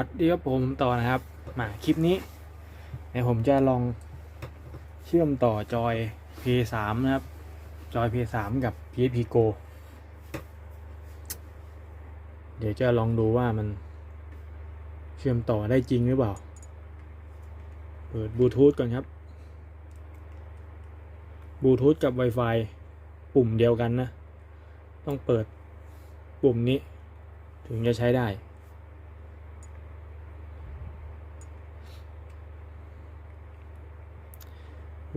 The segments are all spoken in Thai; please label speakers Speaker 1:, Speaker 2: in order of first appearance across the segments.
Speaker 1: วัสดีครับผมต่อนะครับ มาคลิปนี้เดี๋ยวผมจะลองเชื่อมต่อจอย P3 นะครับ จอย P3 กับ PSP Go เดี๋ยวจะลองดูว่ามันเชื่อมต่อได้จริงหรือเปล่า เปิดบลูทูธก่อนครับบลูทูธกับ Wi-Fi ปุ่มเดียวกันนะ ต้องเปิดปุ่มนี้ ถึงจะใช้ได้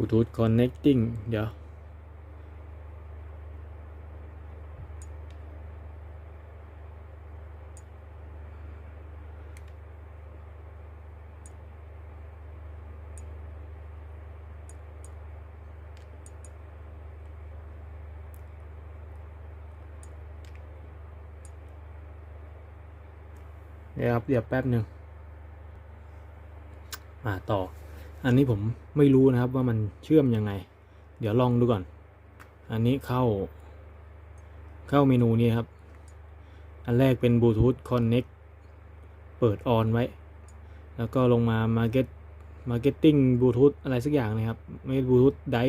Speaker 1: ลูทูธ connecting เดี๋ยว เดี๋ยวครับเดี๋ยวแป๊บหนึ่งมาต่อ อันนี้ผมไม่รู้นะครับว่ามันเชื่อมยังไง เดี๋ยวลองดูก่อน อันนี้เข้า เข้าเมนูนี้ครับ อันแรกเป็นบลูทูธ Connect เปิดออนไว้ แล้วก็ลงมา Market Marketing บลูทูธอะไรสักอย่างนะครับ ไม่บลูทูธได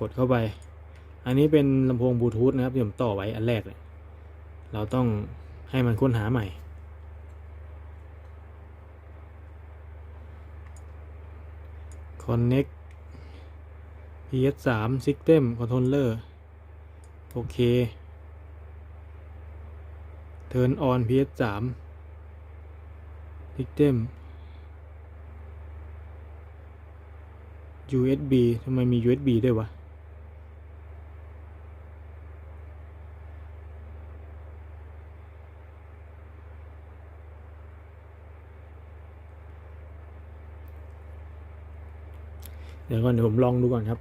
Speaker 1: กดเข้าไป อันนี้เป็นลำโพงบลูทูธนะครับที่ผมต่อไว้อันแรกเลย เราต้องให้มันค้นหาใหม่ Connect PS3 System Controller โอเค Turn on PS3 System USB ทำไมมี USB ด้วยวะ ดี๋ยวก่อนเดี๋ยวผมลองดูก่อนครับ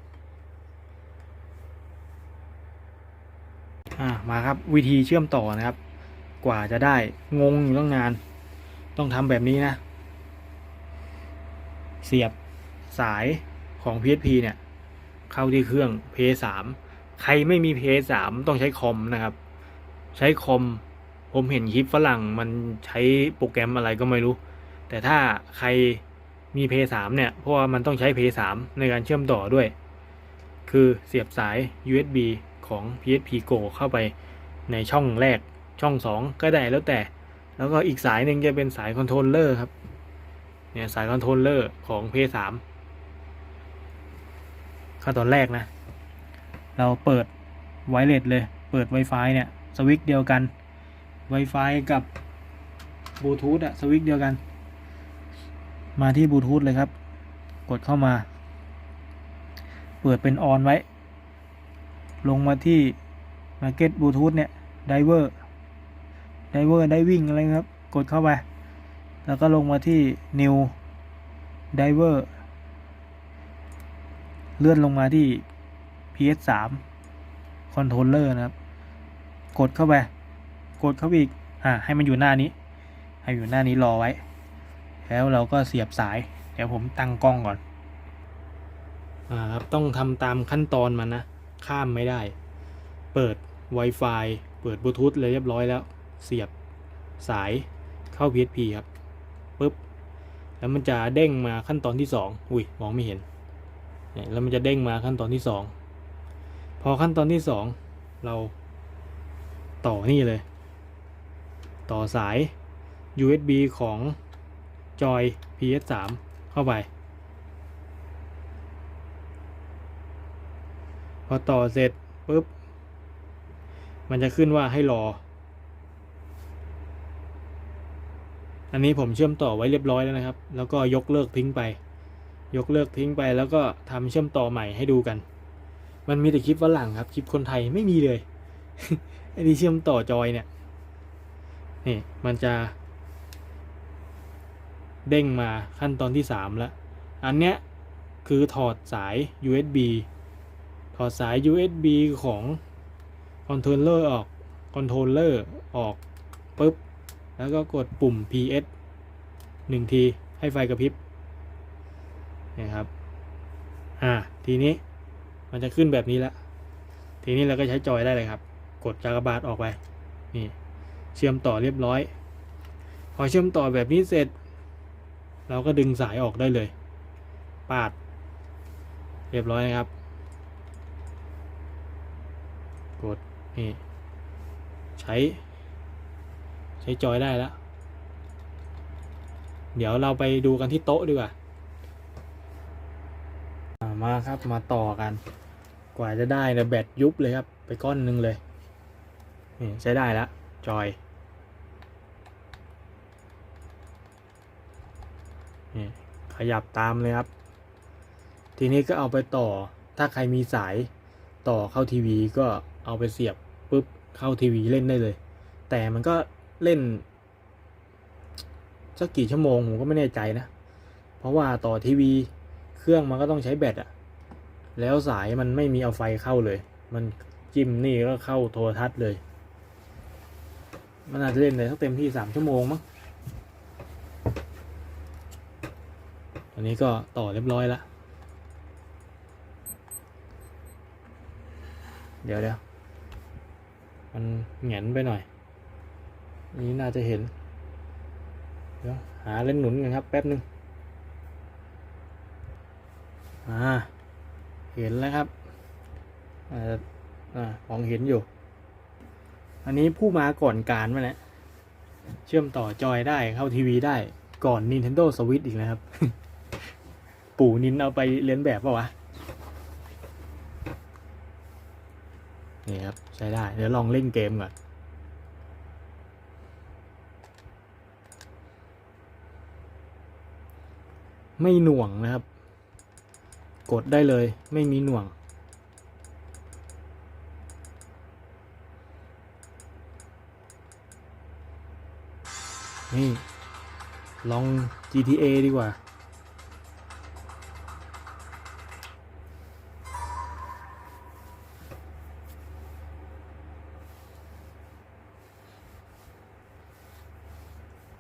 Speaker 1: อ่ามาครับวิธีเชื่อมต่อนะครับ กว่าจะได้งงอยู่ตั้งนาน ต้องทำแบบนี้นะ เสียบสายของ PSP เนี่ย เข้าที่เครื่อง PS3 ใครไม่มี PS3 ต้องใช้คอมนะครับ ใช้คอมผมเห็นคลิปฝรั่งมันใช้โปรแกรมอะไรก็ไม่รู้ แต่ถ้าใคร มี PS3 เนี่ย เพราะว่ามันต้องใช้ PS3 ในการเชื่อมต่อด้วย คือเสียบสาย USB ของ PSP Go เข้าไปในช่องแรกช่อง 2 ก็ได้แล้วแต่ แล้วก็อีกสายหนึ่งจะเป็นสายคอนโทรลเลอร์ครับ เนี่ยสายคอนโทรลเลอร์ของ PS3 ขั้นตอนแรกนะ เราเปิดไวเลสเลย เปิด Wi-Fi เนี่ย สวิตช์เดียวกัน Wi-Fi กับบลูทูธอะสวิตช์เดียวกัน มาที่บลูทูธเลยครับ กดเข้ามา เปิดเป็นออนไว้ ลงมาที่ Market Bluetooth เนี่ย Diver Diver Diving อะไรครับ กดเข้าไป แล้วก็ลงมาที่ New Diver เลื่อนลงมาที่ PS3 Controller นะครับ กดเข้าไป กดเข้าไปอีก อ่า ให้มันอยู่หน้านี้ ให้อยู่หน้านี้รอไว้ แล้วเราก็เสียบสาย เดี๋ยวผมตั้งกล้องก่อน อ่าครับต้องทำตามขั้นตอนมันนะ ข้ามไม่ได้ เปิด Wi-Fi เปิดบลูทูธเลยเรียบร้อยแล้ว เสียบสายเข้า PSP ครับปึ๊บแล้วมันจะเด้งมาขั้นตอนที่สองอุ้ยมองไม่เห็นเนี่ยแล้วมันจะเด้งมาขั้นตอนที่สองพอขั้นตอนที่สองเราต่อนี่เลย ต่อสาย USB ของ จอย PS3 เข้าไป พอต่อเสร็จปุ๊บ มันจะขึ้นว่าให้รอ อันนี้ผมเชื่อมต่อไว้เรียบร้อยแล้วนะครับ แล้วก็ยกเลิกทิ้งไป ยกเลิกทิ้งไปแล้วก็ทำเชื่อมต่อใหม่ให้ดูกัน มันมีแต่คลิปฝรั่งครับ คลิปคนไทยไม่มีเลยไอ้ที่เชื่อมต่อจอยเนี่ย นี่มันจะ เด้งมาขั้นตอนที่สามแล้ว อันเนี้ยคือถอดสาย USB ถอดสาย USB ของคอนโทรลเลอร์ออกคอนโทรลเลอร์ออกปุ๊บ แล้วก็กดปุ่ม PS หนึ่งที ให้ไฟกระพริบนะครับ อ่า ทีนี้มันจะขึ้นแบบนี้แล้ว ทีนี้เราก็ใช้จอยได้เลยครับ กดจากระบาดออกไป นี่ เชื่อมต่อเรียบร้อย พอเชื่อมต่อแบบนี้เสร็จ เราก็ดึงสายออกได้เลย ปาด เรียบร้อยนะครับ กด นี่ ใช้ ใช้จอยได้แล้ว เดี๋ยวเราไปดูกันที่โต๊ะดีกว่า มาครับมาต่อกัน กว่าจะได้นะแบตยุบเลยครับ ไปก้อนหนึ่งเลย นี่ ใช้ได้แล้วจอย นี่ ขยับตามเลยครับ ทีนี้ก็เอาไปต่อ ถ้าใครมีสายต่อเข้าทีวีก็เอาไปเสียบปุ๊บเข้าทีวีเล่นได้เลย แต่มันก็เล่นสักกี่ชั่วโมงผมก็ไม่แน่ใจนะ เพราะว่าต่อทีวีเครื่องมันก็ต้องใช้แบตอะแล้วสายมันไม่มีเอาไฟเข้าเลย มันจิ้มนี่ก็เข้าโทรทัศน์เลย มันอาจจะเล่นได้สักเต็มที่สามชั่วโมงมั้ง ตอ นนี้ก็ต่อเรียบร้อยแล้วเดี๋ยวเดี๋ยวมันเหงนไปหน่อย นี้น่าจะเห็น เดี๋ยวหาเล่นหนุนกันครับ แป๊บนึงอ่าเห็นแล้วครับอ่าอ่ามองเห็นอยู่ อันนี้ผู้มาก่อนการมาแล้วเชื่อมต่อจอยได้เข้าทีวีได้ก่อน Nintendo Switch อีกนะครับ ปู่นินเอาไปเลียนแบบปะวะนี่ครับ ใช้ได้ เดี๋ยวลองเล่นเกมก่อนไม่หน่วงนะครับ กดได้เลยไม่มีหน่วง นี่ ลอง GTA ดีกว่า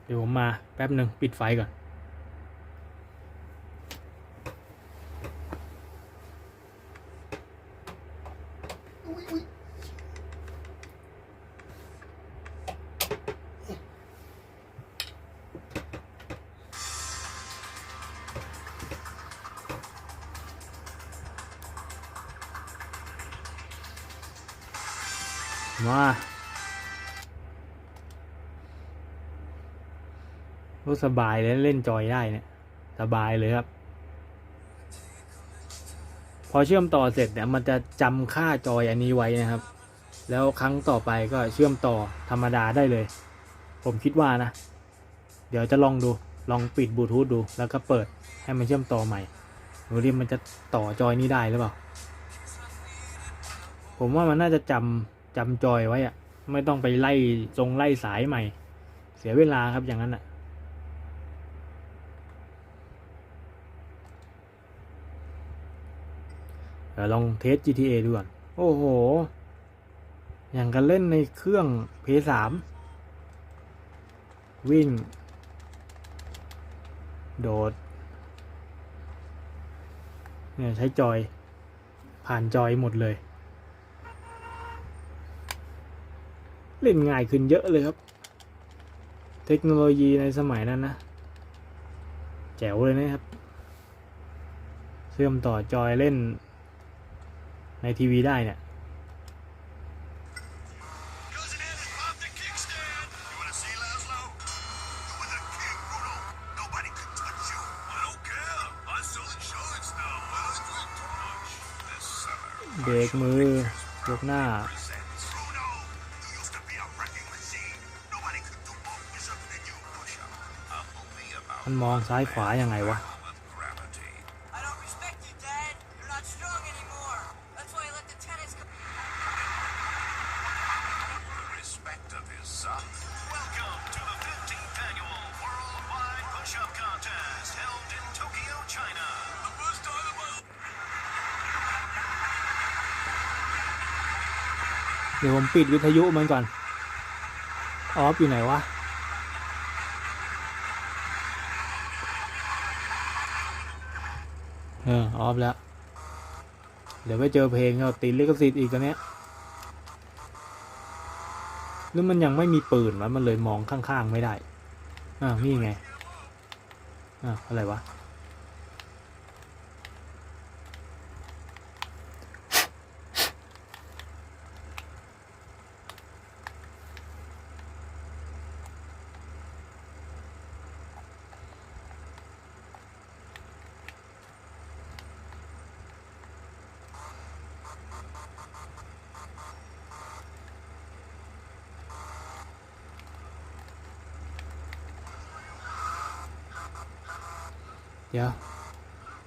Speaker 1: เดี๋ยวผมมาแป๊บหนึ่งปิดไฟก่อน สบายเลยเล่นจอยได้เนี่ยสบายเลยครับ พอเชื่อมต่อเสร็จเนี่ยมันจะจำค่าจอยอันนี้ไว้นะครับ แล้วครั้งต่อไปก็เชื่อมต่อธรรมดาได้เลย ผมคิดว่านะ เดี๋ยวจะลองดูลองปิดบลูทูธดู แล้วก็เปิดให้มันเชื่อมต่อใหม่ดูดิมันจะต่อจอยนี้ได้หรือเปล่า ผมว่ามันน่าจะจำจำจอยไว้อะไม่ต้องไปไล่ทรงไล่สายใหม่ เสียเวลาครับอย่างนั้นอะ ดี๋ยวลองเทส GTA ดูก่อน โอ้โห อย่างกันเล่นในเครื่อง PS3 วิ่ง โดด เนี่ยใช้จอย ผ่านจอยหมดเลย เล่นง่ายขึ้นเยอะเลยครับ เทคโนโลยีในสมัยนั้นนะ แจ๋วเลยนะครับ เชื่อมต่อจอยเล่น ในทีวีได้เนี่ยเบรกมือยกหน้า มันมองซ้ายขวายังไงวะ ผมปิดวิทยุมันก่อน ออฟอยู่ไหนวะ เออ ออฟแล้ว เดี๋ยวไปเจอเพลงเขาติดลิขสิทธิ์อีกตอนเนี้ยหรือมันยังไม่มีปืนวะมันเลยมองข้างๆไม่ได้อ้านี่ไงอ้าอะไรวะ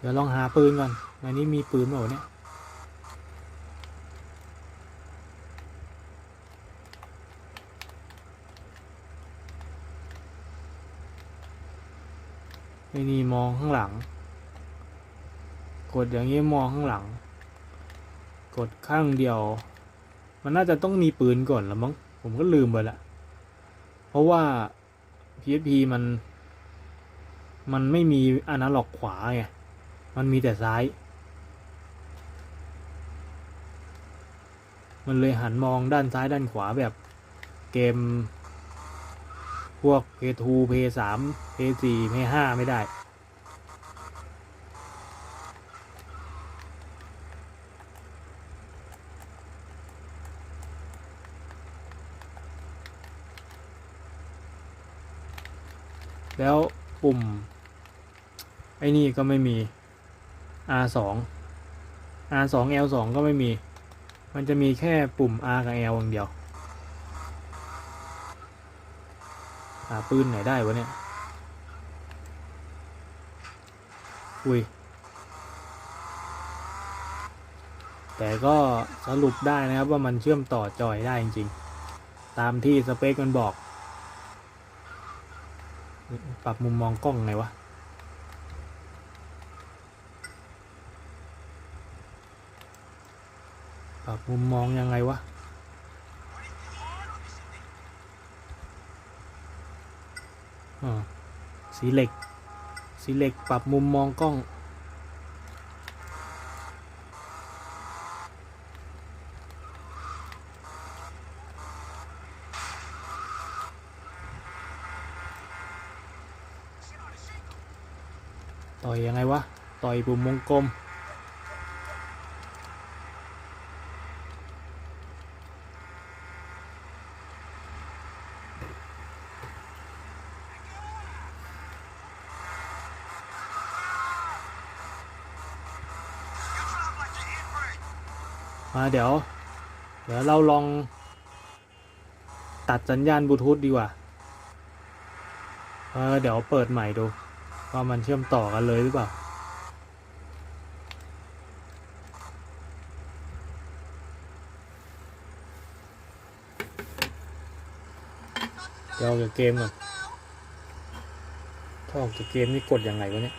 Speaker 1: ดี๋ยวลองหาปืนก่อนในนี้มีปืนเปล่าเนี่ยไอ้นี่มองข้างหลัง กดอย่างนี้มองข้างหลัง กดข้างเดียว มันน่าจะต้องมีปืนก่อนละมั้ง ผมก็ลืมไปละ เพราะว่า PSP มัน มันไม่มีอนาล็อกขวาไง มันมีแต่ซ้าย มันเลยหันมองด้านซ้ายด้านขวาแบบเกม พวก P2 P3 P4 P5 ไม่ได้แล้วปุ่ม ไอ้นี่ก็ไม่มี R2 R2 L2 ก็ไม่มี มันจะมีแค่ปุ่ม R กับ L อย่างเดียวหาปืนไหนได้วะเนี่ย อุ้ย แต่ก็สรุปได้นะครับว่ามันเชื่อมต่อจอยได้จริงๆ ตามที่สเปคมันบอก ปรับมุมมองกล้องไงวะ ปรับ มุมมองยังไงวะอ่าสีเหล็ก สีเหล็กปรับมุมมองกล้อง ต่อยยังไงวะ ต่อยปุ่มวงกลม มาเดี๋ยว เดี๋ยวเราลอง ตัดสัญญาณบลูทูธดีกว่า เออเดี๋ยวเปิดใหม่ดู ว่ามันเชื่อมต่อกันเลยหรือเปล่า เดี๋ยวออกจากเกมก่อนถ้าออกจากเกมนี่กดยังไงวะเนี่ย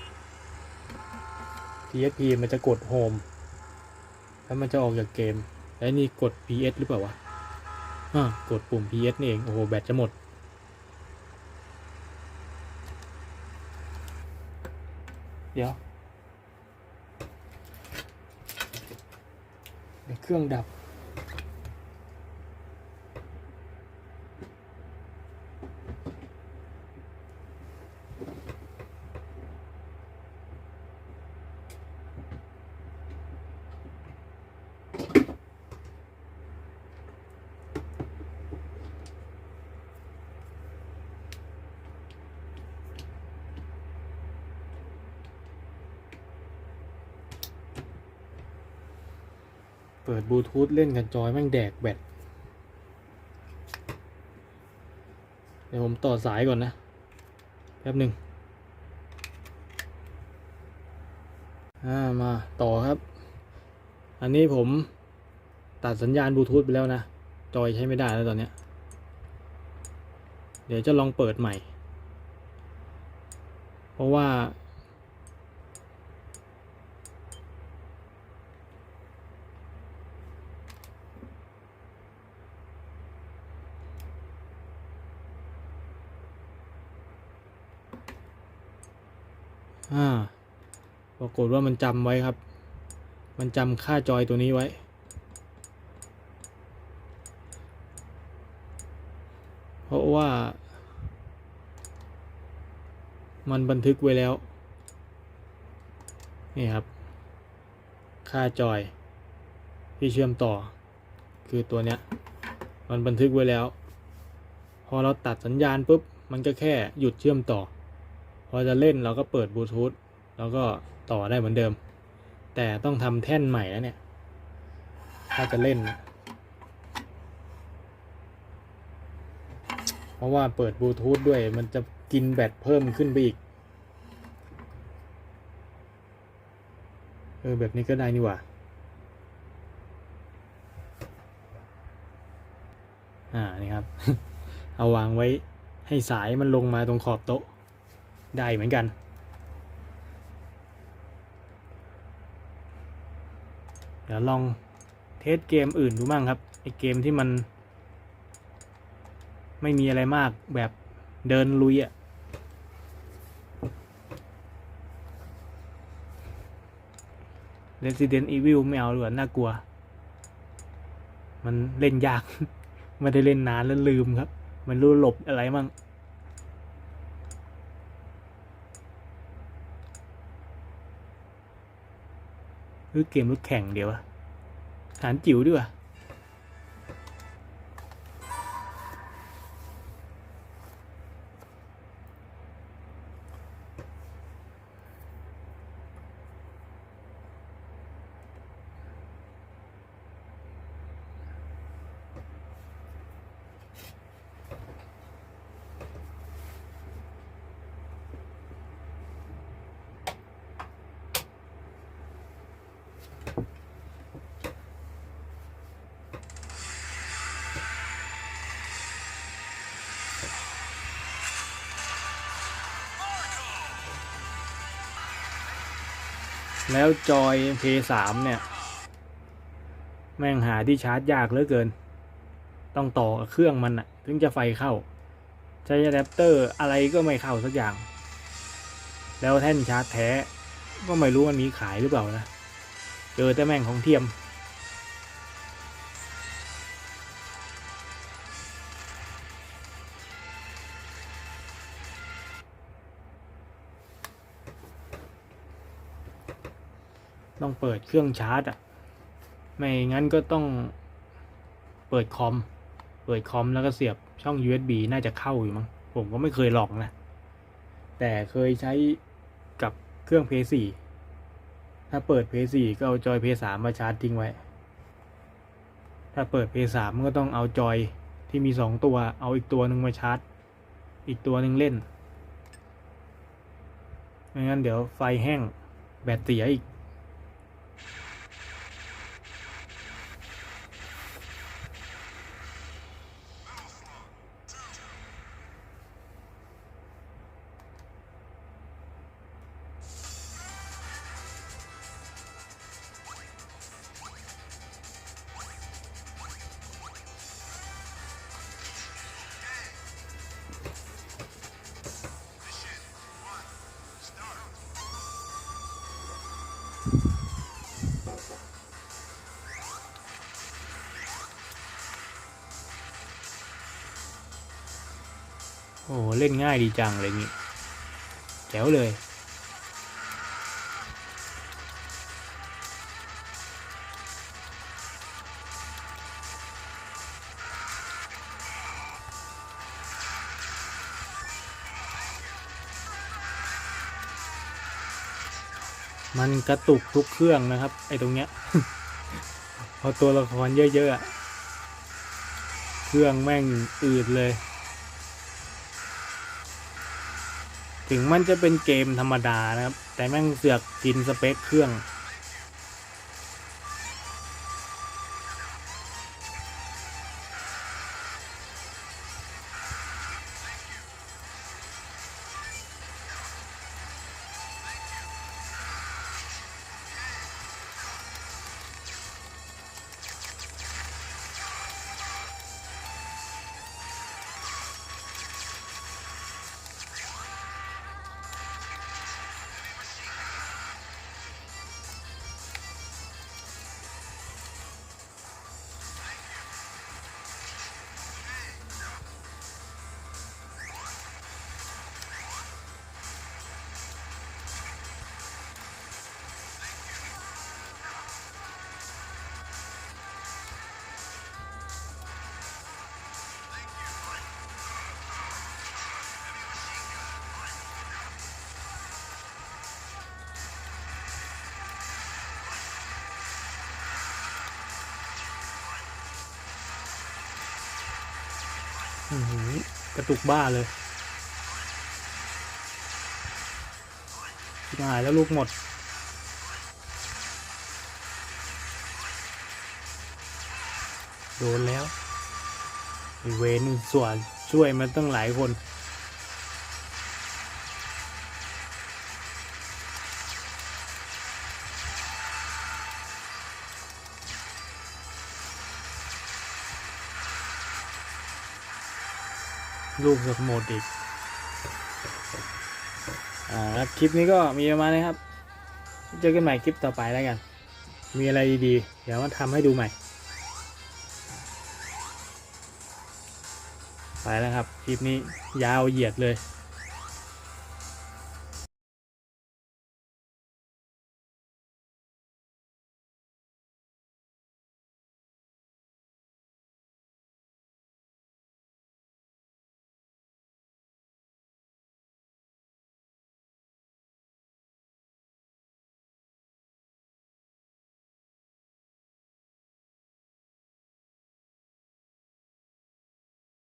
Speaker 1: PSP มันจะกด Home แล้วมันจะออกจากเกม แล้วนี่กด PS หรือเปล่าวะอ่ากดปุ่ม PS นี่เอง โอ้โห แบตจะหมด เดี๋ยวเดี๋ยวเครื่องดับ เปิดบลูทูธเล่นกันจอยแม่งแดกแบต เดี๋ยวผมต่อสายก่อนนะ แป๊บหนึ่งอ่ามาต่อครับ อันนี้ผมตัดสัญญาณบลูทูธไปแล้วนะ จอยใช้ไม่ได้แล้วตอนเนี้ย เดี๋ยวจะลองเปิดใหม่ เพราะว่า อ่าปรากฏว่ามันจำไว้ครับ มันจำค่าจอยตัวนี้ไว้ เพราะว่า มันบันทึกไว้แล้ว นี่ครับ ค่าจอย ที่เชื่อมต่อ คือตัวเนี้ย มันบันทึกไว้แล้ว พอเราตัดสัญญาณปุ๊บ มันก็แค่หยุดเชื่อมต่อ พอจะเล่นเราก็เปิดบลูทูธแล้วก็ต่อได้เหมือนเดิม แต่ต้องทำแท่นใหม่แล้วเนี่ย ถ้าจะเล่นนะเพราะว่าเปิดบลูทูธด้วยมันจะกินแบตเพิ่มขึ้นไปอีก เออ แบบนี้ก็ได้นี่หว่าอ่า นี่ครับ เอาวางไว้ให้สายมันลงมาตรงขอบโต๊ะ ได้เหมือนกัน เดี๋ยวลองเทสเกมอื่นดูบ้างครับไอเกมที่มัน ไม่มีอะไรมากแบบเดินลุยอะ Resident Evil ไม่เอาหรอกน่ากลัว มันเล่นยาก ไม่ได้เล่นนานแล้วลืมครับ มันรู้หลบอะไรมั่ง รือเกมรถแข่งเดียวอะหารจิ๋วดีกว่า แล้วจอย P3 เนี่ย แม่งหาที่ชาร์จยากเหลือเกิน ต้องต่อเครื่องมันอะถึงจะไฟเข้า ใช้อะแดปเตอร์อะไรก็ไม่เข้าสักอย่าง แล้วแท่นชาร์จแท้ ก็ไม่รู้มันมีขายหรือเปล่านะ เจอแต่แม่งของเทียม ต้องเปิดเครื่องชาร์จอะ ไม่งั้นก็ต้องเปิดคอม เปิดคอมแล้วก็เสียบช่อง USB น่าจะเข้าอยู่มั้ง ผมก็ไม่เคยลองนะ แต่เคยใช้กับเครื่อง PS4 ถ้าเปิดเพย์สี่ก็เอาจอยเพย์สามมาชาร์จทิ้งไว้ ถ้าเปิดเพย์สามก็ต้องเอาจอยที่มีสองตัว เอาอีกตัวหนึ่งมาชาร์จ อีกตัวหนึ่งเล่นไม่งั้นเดี๋ยวไฟแห้งแบตเสียอีก โอ้เล่นง่ายดีจังเลยนี่แจ๋วเลย มันกระตุกทุกเครื่องนะครับ ไอ้ตรงเนี้ย พอตัวละครเยอะๆอะเครื่องแม่งอืดเลย ถึงมันจะเป็นเกมธรรมดานะครับ แต่แม่งเสือกกินสเปคเครื่อง กระตุกบ้าเลยหายแล้วลูกหมด โดนแล้วเวนส่วนช่วยมันตั้งหลายคน ลูกกับหมดอีกอ่าครับคลิปนี้ก็มีประมาณนี้ครับ เจอกันใหม่คลิปต่อไปแล้วกัน มีอะไรดีๆ เดี๋ยวมาทำให้ดูใหม่ ไปแล้วครับ คลิปนี้ยาวเหยียดเลย